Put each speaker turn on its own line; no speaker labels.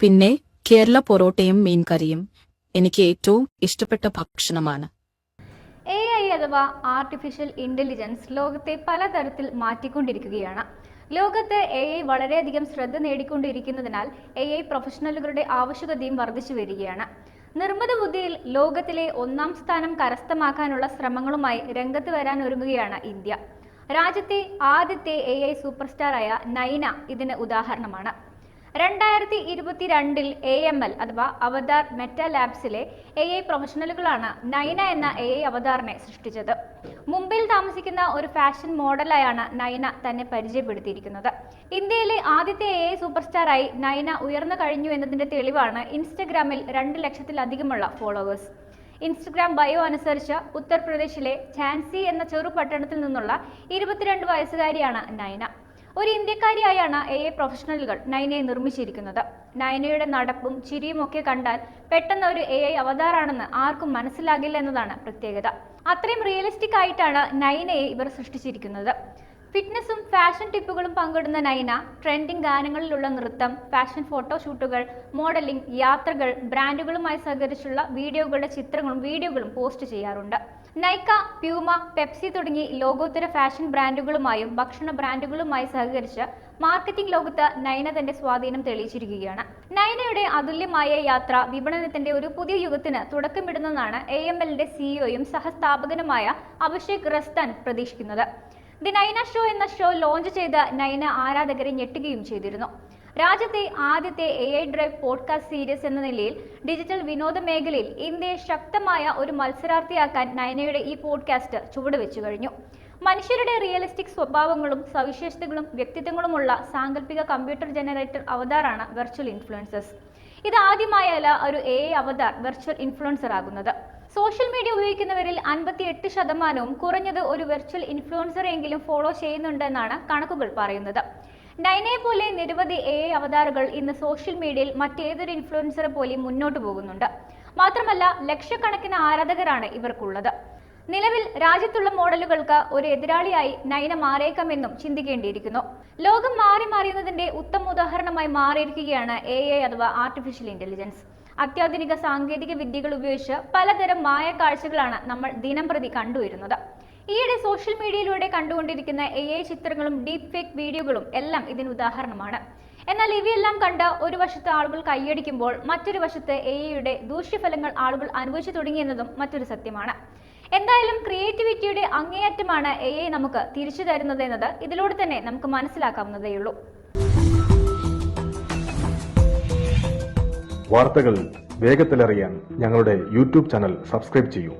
പിന്നെ കേരള പൊറോട്ടയും മീൻകറിയും എനിക്ക് ഏറ്റവും ഇഷ്ടപ്പെട്ട ഭക്ഷണമാണ്.
എ ഐ അഥവാ ആർട്ടിഫിഷ്യൽ ഇന്റലിജൻസ് ലോകത്തെ പലതരത്തിൽ മാറ്റിക്കൊണ്ടിരിക്കുകയാണ്. ലോകത്ത് എ ഐ വളരെയധികം ശ്രദ്ധ നേടിക്കൊണ്ടിരിക്കുന്നതിനാൽ എ ഐ പ്രൊഫഷണലുകളുടെ ആവശ്യകതയും വർദ്ധിച്ചു വരികയാണ്. നിർമ്മിത ബുദ്ധിയിൽ ലോകത്തിലെ ഒന്നാം സ്ഥാനം കരസ്ഥമാക്കാനുള്ള ശ്രമങ്ങളുമായി രംഗത്ത് വരാൻ ഒരുങ്ങുകയാണ് ഇന്ത്യ. രാജ്യത്തെ ആദ്യത്തെ എ ഐ സൂപ്പർ സ്റ്റാറായ നൈന ഇതിന് ഉദാഹരണമാണ്. രണ്ടായിരത്തി ഇരുപത്തിരണ്ടിൽ എ എം എൽ അഥവാ അവതാർ മെറ്റ ലാബ്സിലെ എ ഐ പ്രൊഫഷണലുകളാണ് നൈന എന്ന എ ഐ അവതാറിനെ സൃഷ്ടിച്ചത്. മുംബൈയിൽ താമസിക്കുന്ന ഒരു ഫാഷൻ മോഡലായാണ് നൈന തന്നെ പരിചയപ്പെടുത്തിയിരിക്കുന്നത്. ഇന്ത്യയിലെ ആദ്യത്തെ എ ഐ സൂപ്പർ സ്റ്റാറായി നൈന ഉയർന്നു കഴിഞ്ഞു എന്നതിന്റെ തെളിവാണ് ഇൻസ്റ്റഗ്രാമിൽ രണ്ട് ലക്ഷത്തിലധികമുള്ള ഫോളോവേഴ്സ് ഇൻസ്റ്റഗ്രാം ബയോ അനുസരിച്ച് ഉത്തർപ്രദേശിലെ ഝാൻസി എന്ന ചെറു പട്ടണത്തിൽ നിന്നുള്ള ഇരുപത്തിരണ്ട് വയസ്സുകാരിയാണ് നൈന ഒരു ഇന്ത്യക്കാരിയായാണ് എ എ പ്രൊഫഷണലുകൾ നൈനയെ നിർമ്മിച്ചിരിക്കുന്നത്. നൈനയുടെ നടപ്പും ചിരിയും ഒക്കെ കണ്ടാൽ പെട്ടെന്ന് ഒരു എ ഐ അവതാറാണെന്ന് ആർക്കും മനസ്സിലാകില്ല എന്നതാണ് പ്രത്യേകത. അത്രയും റിയലിസ്റ്റിക് ആയിട്ടാണ് നൈനയെ ഇവർ സൃഷ്ടിച്ചിരിക്കുന്നത്. ഫിറ്റ്നസും ഫാഷൻ ടിപ്പുകളും പങ്കിടുന്ന നൈന ട്രെൻഡിംഗ് ഗാനങ്ങളിലുള്ള നൃത്തം ഫാഷൻ ഫോട്ടോഷൂട്ടുകൾ മോഡലിംഗ് യാത്രകൾ ബ്രാൻഡുകളുമായി സഹകരിച്ചുള്ള വീഡിയോകളുടെ ചിത്രങ്ങളും വീഡിയോകളും പോസ്റ്റ് ചെയ്യാറുണ്ട്. നൈക്ക പ്യൂമ പെപ്സി തുടങ്ങി ലോകോത്തര ഫാഷൻ ബ്രാൻഡുകളുമായും ഭക്ഷണ ബ്രാൻഡുകളുമായി സഹകരിച്ച് മാർക്കറ്റിംഗ് ലോകത്ത് നൈന തന്റെ സ്വാധീനം തെളിയിച്ചിരിക്കുകയാണ്. നൈനയുടെ അതുല്യമായ യാത്ര വിപണനത്തിന്റെ ഒരു പുതിയ യുഗത്തിന് തുടക്കമിടുന്നതാണ് എ എം എല്ലിന്റെ സിഇഒയും സഹസ്ഥാപകനുമായ അഭിഷേക് റസ്താൻ പ്രതീക്ഷിക്കുന്നത്. ദി നൈന ഷോ എന്ന ഷോ ലോഞ്ച് ചെയ്ത് നൈന ആരാധകരെ ഞെട്ടുകയും ചെയ്തിരുന്നു. രാജ്യത്തെ ആദ്യത്തെ A I drive podcast series എന്ന നിലയിൽ ഡിജിറ്റൽ വിനോദ മേഖലയിൽ ഇന്ത്യയെ ശക്തമായ ഒരു മത്സരാർത്ഥിയാക്കാൻ നയനയുടെ ഈ പോഡ്കാസ്റ്റ് ചുവടുവെച്ചു കഴിഞ്ഞു. മനുഷ്യരുടെ റിയലിസ്റ്റിക് സ്വഭാവങ്ങളും സവിശേഷതകളും വ്യക്തിത്വങ്ങളുമുള്ള സാങ്കല്പിക കമ്പ്യൂട്ടർ ജനറേറ്റർ അവതാറാണ് വെർച്വൽ ഇൻഫ്ലുവൻസേഴ്സ് ഇത് ആദ്യമായല്ല ഒരു എ അവതാർ വെർച്വൽ ഇൻഫ്ലുവൻസർ ആകുന്നത്. സോഷ്യൽ മീഡിയ ഉപയോഗിക്കുന്നവരിൽ അൻപത്തി എട്ട് ശതമാനവും കുറഞ്ഞത് ഒരു വെർച്വൽ ഇൻഫ്ലുവൻസറെങ്കിലും ഫോളോ ചെയ്യുന്നുണ്ടെന്നാണ് കണക്കുകൾ പറയുന്നത്. നൈനയെ പോലെ നിരവധി എ അവതാറുകൾ ഇന്ന് സോഷ്യൽ മീഡിയയിൽ മറ്റേതൊരു ഇൻഫ്ലുവൻസറെ പോലെയും മുന്നോട്ട് പോകുന്നുണ്ട്. മാത്രമല്ല ലക്ഷക്കണക്കിന് ആരാധകരാണ് ഇവർക്കുള്ളത്. നിലവിൽ രാജ്യത്തുള്ള മോഡലുകൾക്ക് ഒരു എതിരാളിയായി നയന മാറിയേക്കാമെന്നും ചിന്തിക്കേണ്ടിയിരിക്കുന്നു. ലോകം മാറി മാറിയുന്നതിന്റെ ഉത്തമ ഉദാഹരണമായി മാറിയിരിക്കുകയാണ് എ ഐ അഥവാ ആർട്ടിഫിഷ്യൽ ഇന്റലിജൻസ് അത്യാധുനിക സാങ്കേതിക വിദ്യകൾ ഉപയോഗിച്ച് പലതരം മായ കാഴ്ചകളാണ് നമ്മൾ ദിനം പ്രതി കണ്ടുവരുന്നത്. ഈയിടെ സോഷ്യൽ മീഡിയയിലൂടെ കണ്ടുകൊണ്ടിരിക്കുന്ന എ ഐ ചിത്രങ്ങളും ഡീപ് ഫേക്ക് വീഡിയോകളും എല്ലാം ഇതിന് ഉദാഹരണമാണ്. എന്നാൽ ഇവയെല്ലാം കണ്ട് ഒരു വശത്ത് ആളുകൾ കൈയടിക്കുമ്പോൾ മറ്റൊരു വശത്ത് എ ഐയുടെ ദൂഷ്യഫലങ്ങൾ ആളുകൾ അനുഭവിച്ചു തുടങ്ങിയെന്നതും മറ്റൊരു സത്യമാണ്. എന്തായാലും ക്രിയേറ്റിവിറ്റിയുടെ അങ്ങേയറ്റമാണ് എ ഐ നമുക്ക് തിരിച്ചു തരുന്നത് എന്നത് ഇതിലൂടെ തന്നെ നമുക്ക് മനസ്സിലാക്കാവുന്നതേയുള്ളൂ
വാർത്തകൾ വേഗത്തിലറിയാൻ ഞങ്ങളുടെ യൂട്യൂബ് ചാനൽ സബ്സ്ക്രൈബ് ചെയ്യൂ.